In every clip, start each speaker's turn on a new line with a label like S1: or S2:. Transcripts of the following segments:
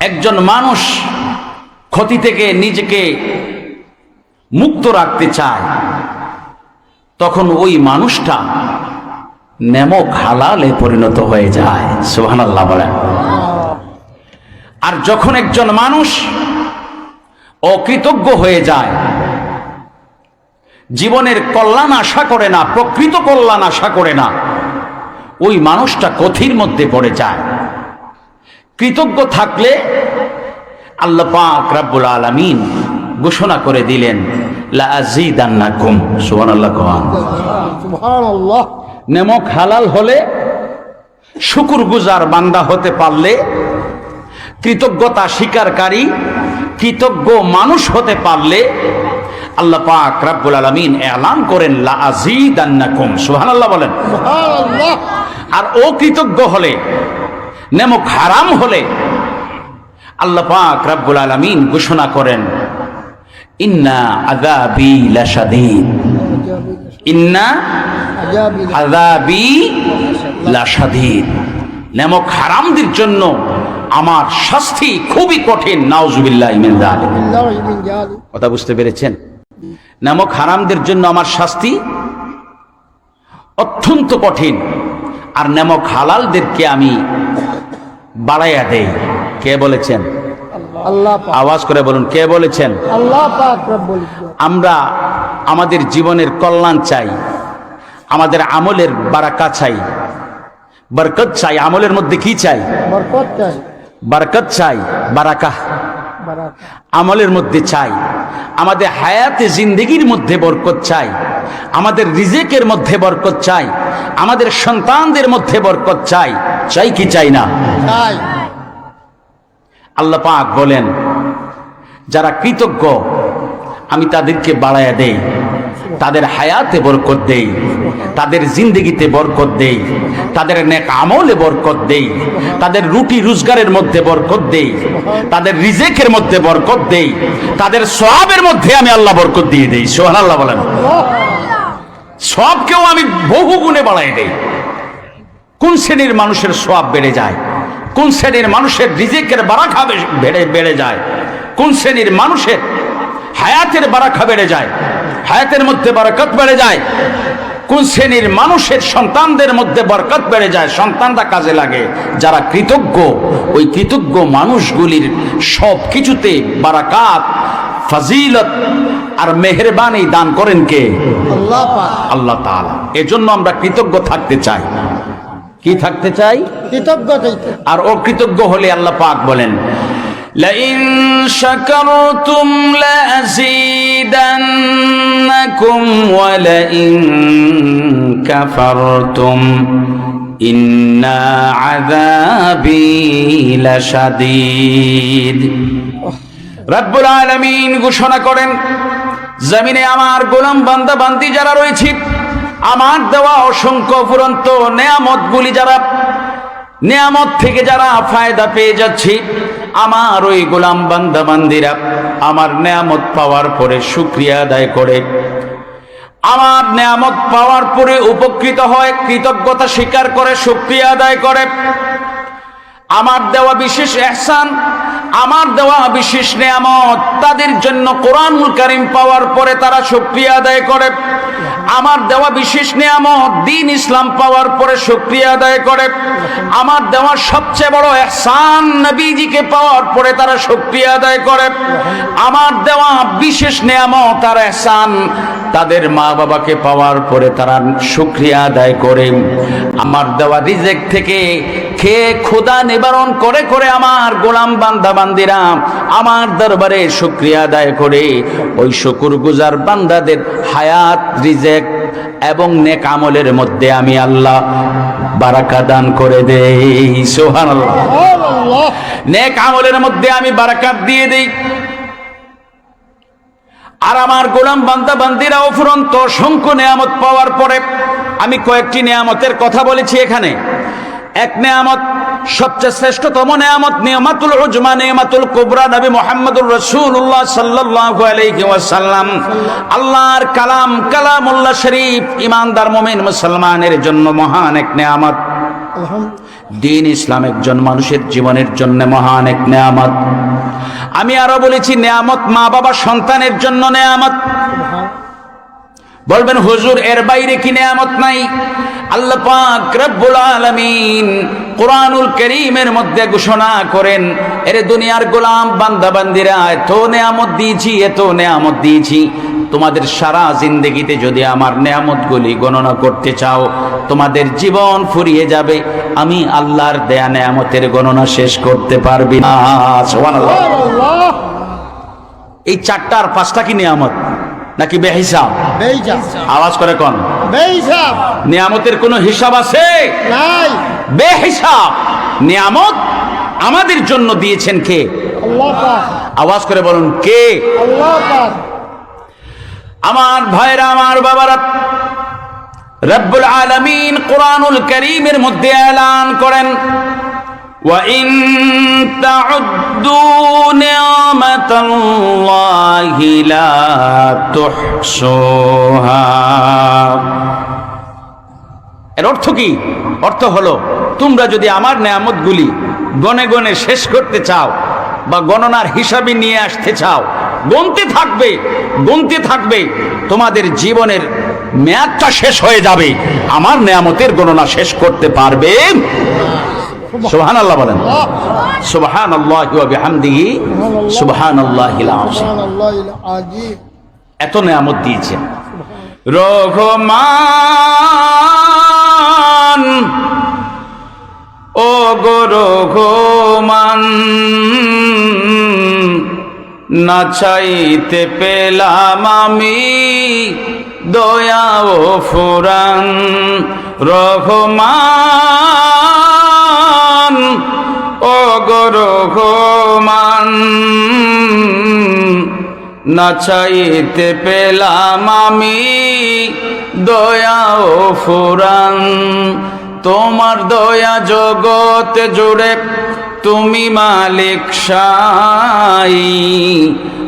S1: একজন মানুষ ক্ষতি থেকে নিজেকে মুক্ত রাখতে চায়, তখন ওই মানুষটা নেমক হালালে পরিণত হয়ে যায়। সুহান আল্লাহ বলেন। আর যখন একজন মানুষ অকৃতজ্ঞ হয়ে যায়, জীবনের কল্যাণ আশা করে না, প্রকৃত কল্যাণ আশা করে না, ওই মানুষটা কথির মধ্যে পড়ে যায়। কৃতজ্ঞ থাকলে আল্লাহ পাক রাব্বুল আলামিন ঘোষণা করে দিলেন লা আযীদান্নাকুম। সুবহানাল্লাহ কওয়ান
S2: সুবহানাল্লাহ।
S1: নেমক হালাল হলে শুকুর গুজার বান্দা হতে পারলে কৃতজ্ঞতা স্বীকারকারী কৃতজ্ঞ মানুষ হতে পারলে আল্লাহ পাক রাব্বুল আলামিন এলান করেন লা আযীদান্নাকুম। সুবহানাল্লাহ বলেন।
S2: সুবহানাল্লাহ।
S1: আর অকৃতজ্ঞ হলে নেমক হারাম হলে আল্লাহ পাক রাব্বুল আলামিন ঘোষণা করেন, ইন্না আযাবি লাশাদীদ। ইন্না আযাবি লাশাদীদ। নেমক হারামদের জন্য আমার শাস্তি খুবই কঠিন, নাউজুবিল্লাহি কথা বুঝতে পেরেছেন? নামক হারামদের জন্য আমার শাস্তি অত্যন্ত কঠিন, আর নামক হালালদেরকে আমি বাড়াইয়া দেই। কে বলেছেন?
S2: আল্লাহ
S1: আওয়াজ করে বলুন কে বলেছেন? আমরা আমাদের জীবনের কল্যাণ চাই আমাদের আমলের বারাকা চাই। বরকত চাই আমলের মধ্যে কি চাই?
S2: বরকত চাই।
S1: বারাকা। আমলের মধ্যে চাই আমাদের হায়াতে জিন্দগির মধ্যে বরকত চাই। আমাদের রিজেকের মধ্যে বরকত চাই আমাদের সন্তানদের মধ্যে বরকত চাই চাই কি চাই না? আল্লাহ পাক বলেন যারা কৃতজ্ঞ আমি তাদেরকে বাড়াইয়া দেই তাদের হায়াতে বরকত দেই তাদের জিন্দগিতে বরকত দেই তাদের নেক আমলে বরকত দেই তাদের রুটি রোজগারের মধ্যে বরকত দেই তাদের রিজেকের মধ্যে বরকত দেই তাদের সবের মধ্যে আমি আল্লাহ বরকত দিয়ে দেই। সোহান আল্লাহ বলেন। সবকেও আমি বহু গুণে বাড়াই দেই। কোন শ্রেণির মানুষের সব বেড়ে যায়? কোন শ্রেণির মানুষের রিজিকের বারাখা বেড়ে বেড়ে যায়? কোন শ্রেণির মানুষের হায়াতের বারাখা বেড়ে যায়? হায়াতের মধ্যে বারাকত বেড়ে যায়? কোন শ্রেণির মানুষের সন্তানদের মধ্যে বরকত বেড়ে যায়? সন্তানরা কাজে লাগে। যারা কৃতজ্ঞ, ওই কৃতজ্ঞ মানুষগুলির সব কিছুতে বারাকাত ফাজিলত আর মেহরবানি দান করেন কে
S2: আল্লাহ পাক
S1: আল্লাহ তাআলা এজন্য আমরা কৃতজ্ঞ থাকতে চাই কি থাকতে চাই
S2: কৃতজ্ঞ চাইতে
S1: আর অকৃতজ্ঞ হলে আল্লাহ পাক বলেন لئن شكرتم لأزيدنكم ولئن كفرتم إن عذابي لشديد রব্বুল আলামিন ঘোষণা করেন, জমিনে আমার গোলাম বান্দা, বান্দি যারা রয়েছে, আমার দেওয়া অসংখ্য ফুরন্ত নেয়ামতগুলি যারা, নেয়ামত থেকে যারা ফায়দা পেয়ে যাচ্ছে, আমার ওই গোলাম বান্দা, বান্দিরা আমার নেয়ামত পাওয়ার পরে শুক্রিয়া আদায় করে। আমার নেয়ামত পাওয়ার পরে উপকৃত হয়, কৃতজ্ঞতা স্বীকার করে, শুক্রিয়া আদায় করে। আমার দেওয়া বিশেষ এহসান, আমার দেওয়া বিশেষ নেয়ামত, তাদের জন্য কোরআনুল কারিম পাওয়ার পরে তারা শুক্রিয়া আদায় করে। আমার দেওয়া বিশেষ নেয়ামত, দিন ইসলাম পাওয়ার পরে শুক্রিয়া আদায় করে। আমার দেওয়া সবচেয়ে বড় এহসান নবীজিকে পাওয়ার পরে তারা শুক্রিয়া আদায় করে। আমার দেওয়া বিশেষ নেয়ামত আর এহসান তাদের মা বাবাকে পাওয়ার পরে তারা শুক্রিয়া আদায় করে। আমার দেওয়া রিজেক থেকে খেয়ে খোদা ক্ষুদা নিবারণ করে করে আমার গোলাম বান্দা বান্দিরা আমার দরবারে শুক্রিয়া আদায় করে। ওই শুকুর গুজার বান্দাদের হায়াত, রিজেক এবং নেক আমলের মধ্যে আমি আল্লাহ বারাকা দান করে দেই। সোহান নেক আমলের মধ্যে আমি বারাকাত দিয়ে দেই। আর আমার গোলাম বান্দা বান্দিরা অফুরন্ত অসংখ্য নেয়ামত পাওয়ার পরে আমি কয়েকটি নেয়ামতের কথা বলেছি এখানে। এক নেয়ামত সবচেয়ে শ্রেষ্ঠতম নেয়ামত, নিয়ামাতুল উজমা, নিয়ামাতুল কুবরা নবী মুহাম্মদুর রাসূলুল্লাহ সাল্লাল্লাহু আলাইহি ওয়াসাল্লাম। আল্লাহর কালাম, কালামুল্লাহ শরীফ ইমানদার মুমিন মুসলমানের জন্য মহান এক নেয়ামত। দিন ইসলাম একজন মানুষের জীবনের জন্য মহান এক নেয়ামত। আমি আরও বলেছি, নেয়ামত মা বাবা সন্তানের জন্য নেয়ামত। বলবেন হুজুর এর বাইরে কি নেয়ামত নাই? আল্লাহ পাক রব্বুল আলামিন কোরআনুল করিমের মধ্যে ঘোষণা করেন এর দুনিয়ার গোলাম বান্দা বান্দিরা এত নেয়ামত দিয়েছি এত নেয়ামত দিয়েছি। তোমাদের সারা জিন্দগিতে যদি আমার নেয়ামতগুলি গণনা করতে চাও তোমাদের জীবন ফুরিয়ে যাবে। আমি আল্লাহর দেয়া নেয়ামতের গণনা শেষ করতে পারবি না। সুবহানাল্লাহ। এই চারটা আর পাঁচটা কি নিয়ামত? নাকি বেহিসাব? আওয়াজ করে কোন?
S2: বেইসাব
S1: নিয়ামতের কোনো হিসাব আছে?
S2: নাই।
S1: বেহিসাব। নিয়ামত আমাদের জন্য দিয়েছেন কে?
S2: আল্লাহ পাক।
S1: আওয়াজ করে বলুন কে?
S2: আল্লাহ পাক।
S1: আমার ভাইরা আমার বাবারা রব্বুল আলামিন কোরআনুল করিমের মধ্যে এলান করেন। وَإِن تَعُدُّوا نِعْمَةَ اللَّهِ لَا تُحْصُوهَا এর অর্থ কি অর্থ হলো তোমরা যদি আমার নেয়ামতগুলি গনে গনে শেষ করতে চাও বা গণনার হিসাবে নিয়ে আসতে চাও গনতে থাকবে গনতে থাকবে তোমাদের জীবনের মেয়াদটা শেষ হয়ে যাবে আমার নেয়ামতের গণনা শেষ করতে পারবে সুবহান আল্লাহ বলেন। সুবহান আল্লাহ বিহামদিহি সুবহান আযীম। এত নেয়ামত দিয়েছেন। রঘমান ও গো রঘমান, না চাইতে পেলাম আমি দয়া ও ফুরান। রঘমান গো রঘমান। না চাইতে পেলাম আমি দয়া ও ফুরান। তোমার দয়া জগৎ জুড়ে তুমি মালিক সাই।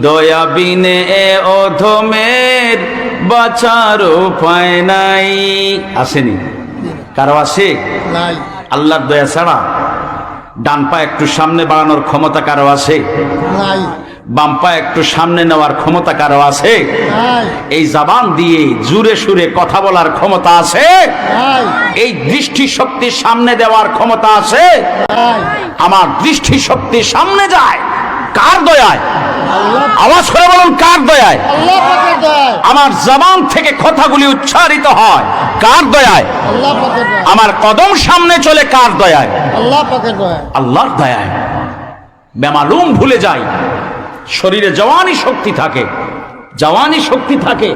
S1: দয়া বিনে এ অধমের বাঁচার উপায় নাই। আসেনি? কারও আসে? আল্লাহর দয়া ছাড়া? ডান পা একটু সামনে বাড়ানোর ক্ষমতা কারও আছে?
S2: নাই।
S1: বাম পা একটু সামনে নেওয়ার ক্ষমতা কারও আছে?
S2: নাই।
S1: এই জাবান দিয়ে জুরে সুরে কথা বলার ক্ষমতা আছে?
S2: নাই।
S1: এই দৃষ্টি শক্তি সামনে দেওয়ার ক্ষমতা আছে?
S2: নাই।
S1: আমার দৃষ্টি শক্তি সামনে যায়। কার দয়ায়? আওয়াজ করে বলুন কার দয়ায়?
S2: আল্লাহ পাকের দয়ায়।
S1: আমার জবান থেকে কথাগুলি উচ্চারিত হয়। কার দয়ায়?
S2: আল্লাহ পাকের দয়ায়।
S1: আমার কদম সামনে চলে কার দয়ায়?
S2: আল্লাহ পাকের দয়ায়।
S1: আল্লাহর দয়ায়। বেমালুম ভুলে যাই। শরীরে জওয়ানি শক্তি থাকে। জওয়ানি শক্তি থাকে।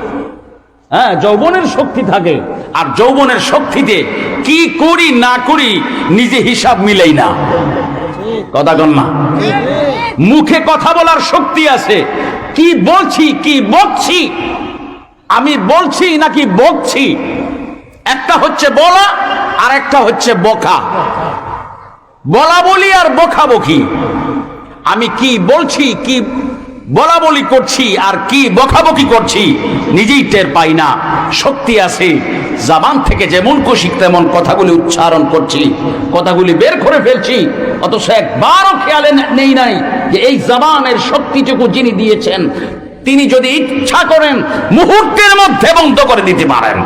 S1: হ্যাঁ যৌবনের শক্তি থাকে। আর যৌবনের শক্তিতে কি করি না করি নিজে হিসাব মিলেই না। কথা কন না। মুখে কথা বলার শক্তি আছে। কি বলছি, কি বকছি? আমি বলছি নাকি বকছি? একটা হচ্ছে বলা, আর একটা হচ্ছে বকা। বলা বলি আর বকা বকি। আমি কি বলছি, কি বলা বলি করছি, আর কি বকাবকি করছি, নিজেই টের পাই না। শক্তি আছে, জাবান থেকে যেমন কষিক তেমন কথাগুলি উচ্চারণ করছি। কথাগুলি বের করে ফেলছি, অথচ একবারও খেয়ালে নেই নাই। যে এই জবানের শক্তিটুকু যিনি দিয়েছেন তিনি যদি ইচ্ছা করেন মুহূর্তের মধ্যে বন্ধ করে দিতে পারেন।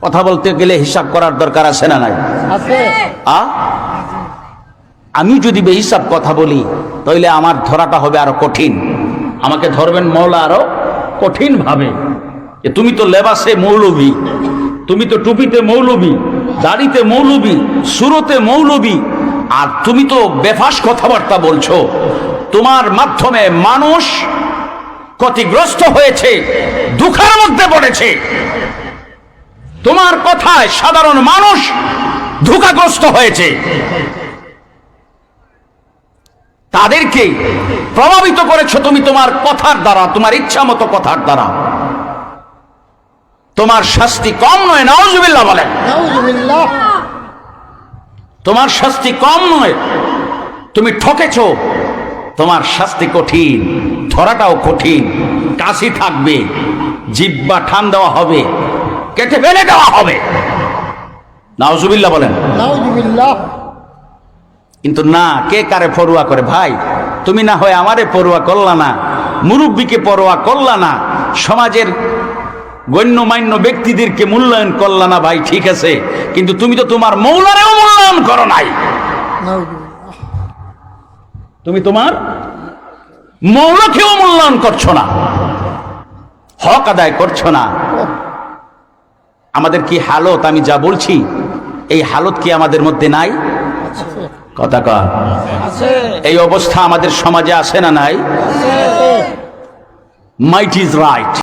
S1: কথা বলতে গেলে হিসাব করার দরকার আছে না নাই? আ? আমি যদি বেহিসাব কথা বলি তাহলে আমার ধরাটা হবে আরও কঠিন। আমাকে ধরবেন মৌলা আরও কঠিন ভাবে যে তুমি তো লেবাসে মৌলবী তুমি তো টুপিতে মৌলবী দাড়িতে মৌলবী সুরতে মৌলবী আর তুমি তো বেফাস কথাবার্তা বলছো। তোমার মাধ্যমে মানুষ ক্ষতিগ্রস্ত হয়েছে, দুঃখের মধ্যে পড়েছে। তোমার কথায় সাধারণ মানুষ ধোকাগ্রস্ত হয়েছে। তাদেরকে প্রভাবিত করেছ তুমি তোমার কথার দ্বারা, তোমার ইচ্ছা মতো কথার দ্বারা। তোমার শাস্তি কম নয় নওয়াজুবিল্লাহ বলেন। তোমার শাস্তি কম নয়। তুমি ঠকেছ। তোমার শাস্তি কঠিন। ধরাটাও কঠিন। কাশি থাকবে। জিব্বা ঠান দেওয়া হবে। কেটে ফেলে দেওয়া হবে। নাউজুবিল্লাহ বলেন। কিন্তু না কে কারে পড়ুয়া করে? ভাই তুমি না হয় আমারে পড়ুয়া করলা না। মুরব্বীকে পড়ুয়া করলা না। সমাজের গণ্যমান্য ব্যক্তিদেরকে মূল্যায়ন করলা না ভাই, ঠিক আছে? কিন্তু তুমি তো তোমার মৌলারেও মূল্যায়ন করো নাই। তুমি তোমার মৌলকেও মূল্যায়ন করছ না। হক আদায় করছ না। আমাদের কি হালত? আমি যা বলছি, এই হালত কি আমাদের মধ্যে নাই? কথা কর এই অবস্থা আমাদের সমাজে আসে না নাই? Might is right